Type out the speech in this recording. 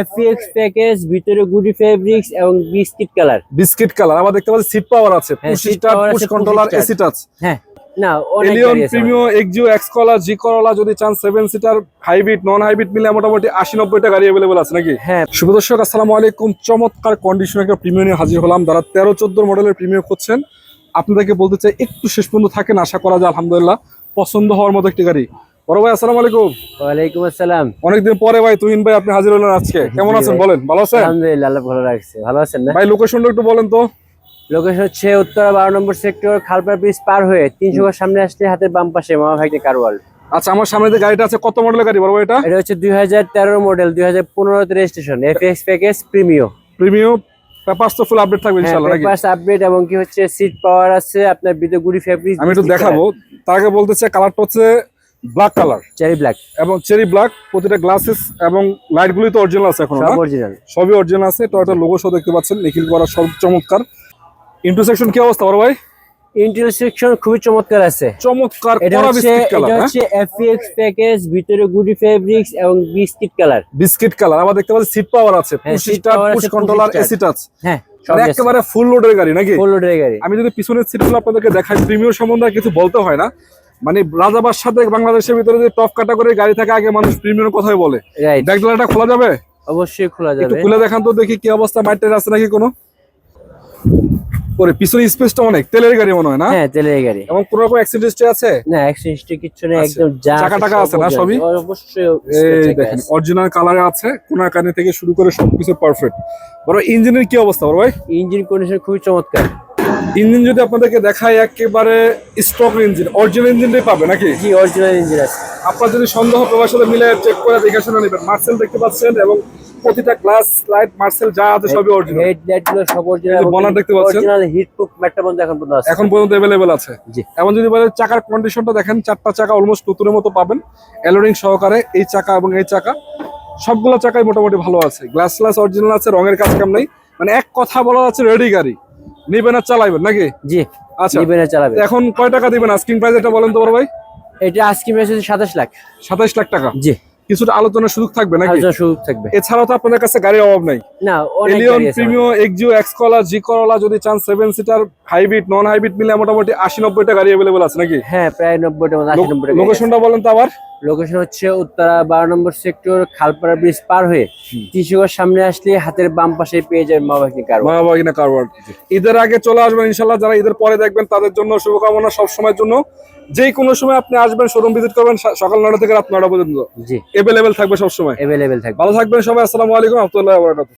FX package ভিতরে goody fabrics এবং biscuit colour biscuit colour আবার দেখতে পাচ্ছি সিট পাওয়ার আছে push push controller AC touch হ্যাঁ না অনেক এলিয়ন গাড়ি আছে। প্রিমিও এক্সিও এক্স কলা জি করলা যদি চান seven seater hybrid non hybrid মিলে মোটামুটি আশি নব্বইটা গাড়ি অ্যাভেলেবল আছে নাকি? হ্যাঁ। শুভ দর্শক আসসালামু আলাইকুম। চমৎকার কন্ডিশন একটা প্রিমিয়াম নিয়ে হাজির হলাম। যারা তেরো চোদ্দ মডেলের খুঁজছেন আপনাদেরকে বলতে চাই একটু শেষ পর্যন্ত থাকেন আশা করা যায় আলহামদুলিল্লাহ। পছন্দ হওয়ার মতো একটি গাড়ি। বড় ভাই আসসালামু আলাইকুম। ওয়ালাইকুম আসসালাম। অনেকদিন পরে ভাই তুহিন ভাই আপনি হাজির হলেন আজকে। কেমন আছেন বলেন ভালো আছেন? আলহামদুলিল্লাহ আল্লাহ ভালো রাখছে। ভালো আছেন না? ভাই লোকেশনটা একটু বলেন তো। লোকেশন হচ্ছে উত্তরা বারো নম্বর সেক্টর খালপাড় ব্রিজ পার হয়ে তিনশো সামনে আসলে হাতের বাম পাশে মামা ভাইকে কারওয়াল আচ্ছা আমার সামনে যে গাড়িটা আছে কত মডেলের গাড়ি বড় ভাই এটা? এটা হচ্ছে দুই হাজার তেরো মডেল দুই হাজার পনেরোতে registration FX package Premio premium papers তো ফুল আপডেট থাকবে ইনশাআল্লাহ নাকি? পেপারস আপডেট এবং কি হচ্ছে সিট পাওয়ার আছে আপনার ভিতরে গুডি ফেব্রিক আমি একটু দেখাবো। তার আগে বলতে চাই কালারটা হচ্ছে ব্ল্যাক কালার চেরি ব্ল্যাক এবং চেরি ব্ল্যাক প্রতিটা গ্লাসেস এবং লাইট গুলি তো অরিজিনাল আছে এখন সব অরিজিনাল সবই অরিজিনাল আছে। টয়টা লোগো সহ দেখতে পাচ্ছেন। নিখিল করা সব চমৎকার। ইন্টারসেকশন কি অবস্থা বড় ভাই? ইন্টারসেকশন খুবই চমৎকার আছে। চমৎকার এটা হচ্ছে এটা কালার হচ্ছে এফএক্স প্যাকেজ ভিতরে গুডি ফেব্রিক্স এবং বিস্কিট কালার বিস্কিট কালার আবার দেখতে পাচ্ছি সিট পাওয়ার আছে। হ্যাঁ, push start push controller AC touch হ্যাঁ একেবারে ফুল লোডের গাড়ি নাকি? ফুল লোডের গাড়ি। আমি যদি পিছনের সিটগুলো আপনাদেরকে দেখাই প্রিমিয়ার সম্বন্ধে কিছু বলতে হয় না। মানে রাজাবার সাথে বাংলাদেশের ভিতরে যে টপ ক্যাটাগরির গাড়ি থাকে আগে মানুষ প্রিমিয়ার কথাই বলে। রাইট খোলা যাবে? অবশ্যই খোলা যাবে। খুলে দেখান তো দেখি কি অবস্থা মাইটের আছে নাকি কোনো? ওরে পিছনে স্পেসটা অনেক তেলের গাড়ি মনে হয় না? হ্যাঁ তেলের গাড়ি। এবং কোনো রকম অ্যাক্সিডেন্ট আছে? না অ্যাক্সিডেন্ট কিছু নেই। একদম যা চাকা টাকা আছে না সবই? অবশ্যই এই দেখেন অরিজিনাল কালারে আছে কোনা কানে থেকে শুরু করে সবকিছু পারফেক্ট বড় ইঞ্জিনের কি অবস্থা বড় ভাই? ইঞ্জিন কন্ডিশন খুবই চমৎকার। ইঞ্জিন যদি আপনাদেরকে দেখায় একেবারে স্টক ইঞ্জিন অরিজিনাল ইঞ্জিনটাই পাবে নাকি? জি অরিজিনাল ইঞ্জিন আছে। আপনার যদি সন্দেহ প্রবার সাথে মিলে চেক করে দেখে শুনে নেবেন। মার্সেল দেখতে পাচ্ছেন এবং প্রতিটা গ্লাস লাইট মার্সেল যা আছে সবই অরিজিনাল হেড লাইটগুলো সব অরিজিনাল bonnet দেখতে পাচ্ছেন? অরিজিনাল হিট প্রুফ ম্যাটটা বন্ধ এখন পর্যন্ত আছে। এখন পর্যন্ত অ্যাভেলেবেল আছে। জি। এমন যদি বলে চাকার কন্ডিশনটা দেখেন চারটা চাকা অলমোস্ট নতুনের মতো পাবেন। এলোরিং সহকারে এই চাকা এবং এই চাকা সবগুলো চাকাই মোটামুটি ভালো আছে। গ্লাস গ্লাস অরিজিনাল আছে রঙের কাজ কাম নেই। মানে এক কথা বলা যাচ্ছে রেডি গাড়ি। নিবেন আর চালাইবেন নাকি? জি আচ্ছা নিবেন আর চালাবেন। এখন কয় টাকা দিবেন? আস্কিং প্রাইস এটা বলেন তো বড় ভাই। এটা আস্কিং প্রাইস হচ্ছে সাতাশ লাখ। সাতাইশ লাখ টাকা। জি। কিছুটা আলোচনার সুযোগ থাকবে নাকি? সুযোগ থাকবে। এছাড়াও তো আপনাদের কাছে গাড়ির অভাব নাই। না এলিয়ন প্রিমিও এক্সিও এক্স কলা জি করলা যদি চান seven seater hybrid non hybrid মিলে মোটামুটি আশি নব্বইটা গাড়ি অ্যাভেলেবল আছে নাকি? হ্যাঁ প্রায় নব্বইটা আশি নব্বইটা লোকেশনটা বলেন তো আবার। লোকেশন হচ্ছে উত্তরা বারো নম্বর সেক্টর খালপাড়া ব্রিজ পার হয়ে তিনশোগড় সামনে আসলে হাতের বাম পাশে পেয়ে যাবেন মা বাকি কারও মায়াবাগিনা ঈদের আগে চলে আসবেন ইনশাল্লাহ যারা ঈদের পরে দেখবেন তাদের জন্য শুভকামনা সবসময়ের জন্য। যে কোনো সময় আপনি আসবেন শোরুম ভিজিট করবেন সকাল নটা থেকে রাত নটা পর্যন্ত। জি। এভেলেবেল থাকবে সবসময়। এভেলেবেল থাকবে। ভালো থাকবেন সবাই আসসালামু আলাইকুম আহমতুল্লাহ